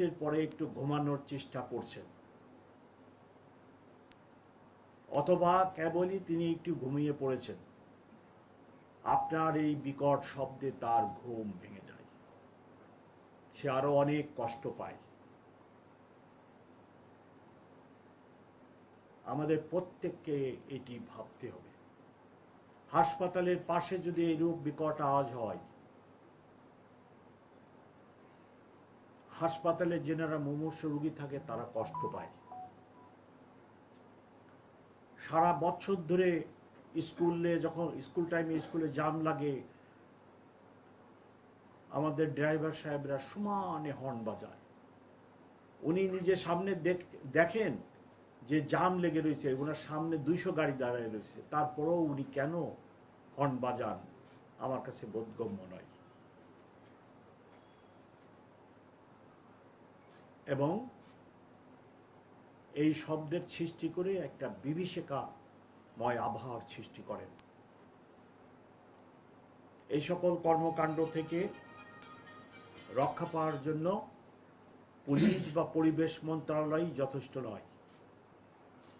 কষ্টের পরে একটু ঘুমানোর চেষ্টা করছেন। অথবা কেবলই তিনি একটু ঘুমিয়ে পড়েছেন। আপনার এই বিকট শব্দে তার ঘুম ভেঙে যায়। সে আরও অনেক কষ্ট পায়। আমাদের প্রত্যেককে এটি ভাবতে হবে। হাসপাতালের পাশে যদি এরূপ বিকট আওয়াজ হয় হাসপাতালে যেনারা মুমূর্ষ রোগী থাকে, তারা কষ্ট পায়। সারা বছর ধরে স্কুলে যখন, স্কুল টাইমে স্কুলে জাম লাগে, আমাদের ড্রাইভার সাহেবরা সমানে হর্ন বাজায়। উনি নিজে সামনে দেখ- দেখেন যে জাম লেগে রয়েছে, ওনার সামনে দুইশো গাড়ি দাঁড়ায় রয়েছে। তারপরেও উনি কেন হর্ন বাজান? আমার কাছে বোধগম্য নয়। এবং এই শব্দের সৃষ্টি করে একটা বিভীষিকাময় আবহাওয়ার সৃষ্টি করেন। এই সকল কর্মকাণ্ড থেকে রক্ষা পাওয়ার জন্য পুলিশ বা পরিবেশ মন্ত্রণালয় যথেষ্ট নয়।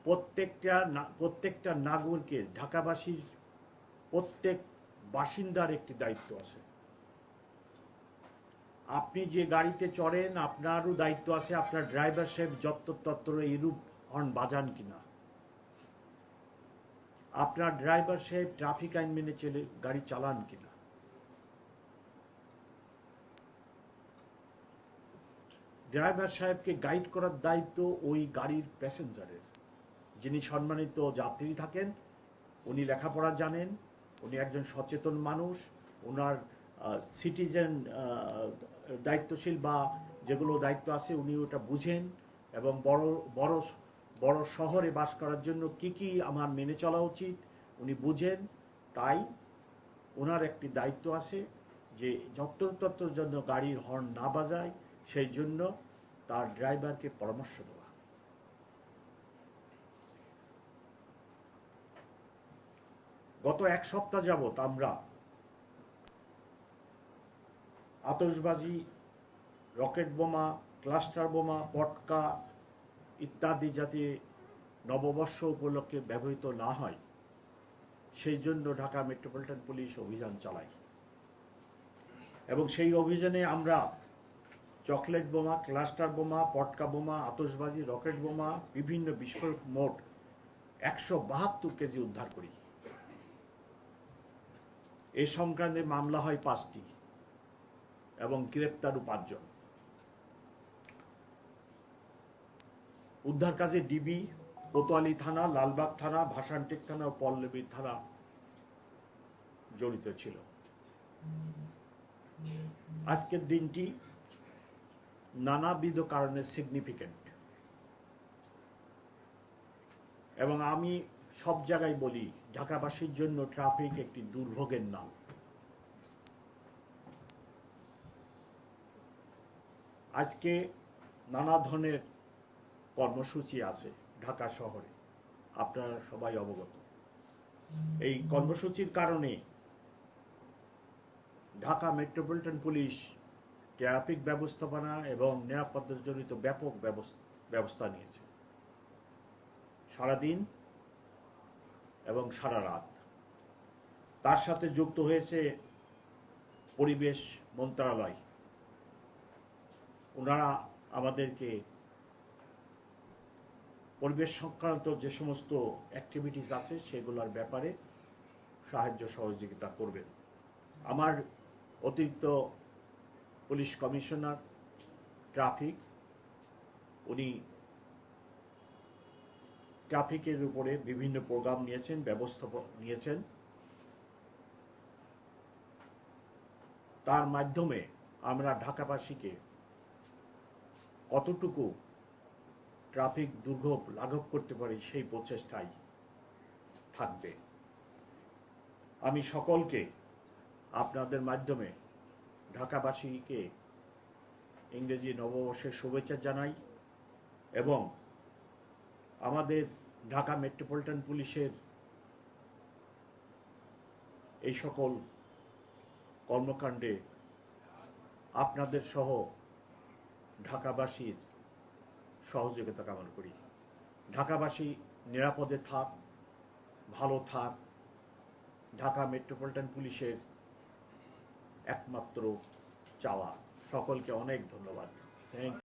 প্রত্যেকটা প্রত্যেকটা নাগরিকের, ঢাকাবাসীর প্রত্যেক বাসিন্দার একটি দায়িত্ব আছে। আপনি যে গাড়িতে চড়েন, আপনারও দায়িত্ব আছে আপনার ড্রাইভার সাহেব যত্র তত্র এরূপ হর্ন বাজান কিনা। আপনার ড্রাইভার সাহেব ট্রাফিক আইন মেনে চলে গাড়ি চালান কিনা। ড্রাইভার সাহেবকে গাইড করার দায়িত্ব ওই গাড়ির প্যাসেঞ্জারের যিনি সম্মানিত যাত্রী থাকেন, উনি লেখাপড়া জানেন, উনি একজন সচেতন মানুষ ওনার সিটিজেন দায়িত্বশীল বা যেগুলো দায়িত্ব আছে উনি ওটা বুঝেন এবং বড় বড় বড় শহরে বাস করার জন্য কি কি আমার মেনে চলা উচিত উনি বুঝেন। তাই ওনার একটি দায়িত্ব আছে যে যত্রতত্র জন্য গাড়ির হর্ন না বাজায়, সেই জন্য তার ড্রাইভারকে পরামর্শ দেওয়া। গত এক সপ্তাহ যাবত আমরা আতশবাজি, রকেট বোমা, ক্লাস্টার বোমা, পটকা ইত্যাদি যাতে নববর্ষ উপলক্ষে ব্যবহৃত না হয়, সেই জন্য ঢাকা মেট্রোপলিটন পুলিশ অভিযান চালায়। এবং সেই অভিযানে আমরা চকলেট বোমা, ক্লাস্টার বোমা, পটকা বোমা, আতশবাজি, রকেট বোমা, বিভিন্ন বিস্ফোরক মোট একশো বাহাত্তর কেজি উদ্ধার করি। এ সংক্রান্তে মামলা হয় পাঁচটি। এবং গ্রেপ্তারও পাঁচজন। উদ্ধার কাজে ডিবি, কোতোয়ালি থানা, লালবাগ থানা, ভাসানটেক থানা ও পল্লবী থানা জড়িত ছিল। আজকের দিনটি নানাবিধ কারণে সিগনিফিকেন্ট এবং আমি সব জায়গায় বলি, ঢাকাবাসীর জন্য ট্রাফিক একটি দুর্ভোগের নাম। আজকে নানা ধরনের কর্মসূচি আছে ঢাকা শহরে। আপনারা সবাই অবগত। এই কর্মসূচির কারণে ঢাকা মেট্রোপলিটন পুলিশ ট্রাফিক ব্যবস্থাপনা এবং নিরাপত্তাজনিত ব্যাপক ব্যবস- ব্যবস্থা নিয়েছে। সারাদিন এবং সারা রাত। তার সাথে যুক্ত হয়েছে পরিবেশ মন্ত্রণালয় ওনারা আমাদেরকে পরিবেশ সংক্রান্ত যে সমস্ত অ্যাক্টিভিটিস আছে সেগুলোর ব্যাপারে সাহায্য সহযোগিতা করবেন। আমার অতিরিক্ত পুলিশ কমিশনার, ট্রাফিক, উনি ট্রাফিকের উপরে বিভিন্ন প্রোগ্রাম নিয়েছেন ব্যবস্থা নিয়েছেন। তার মাধ্যমে আমরা ঢাকাবাসীকে কতটুকু ট্রাফিক দুর্ভোগ লাঘব করতে পারি সেই প্রচেষ্টাই থাকবে। আমি সকলকে আপনাদের মাধ্যমে ঢাকাবাসীকে ইংরেজি নববর্ষের শুভেচ্ছা জানাই এবং আমাদের ঢাকা মেট্রোপলিটন পুলিশের এই সকল কর্মকাণ্ডে আপনাদের সহ ঢাকাবাসীর সহযোগিতা কামনা করি। ঢাকাবাসী নিরাপদে থাক, ভালো থাক। ঢাকা মেট্রোপলিটন পুলিশের একমাত্র চাওয়া। সকলকে অনেক ধন্যবাদ। থ্যাংক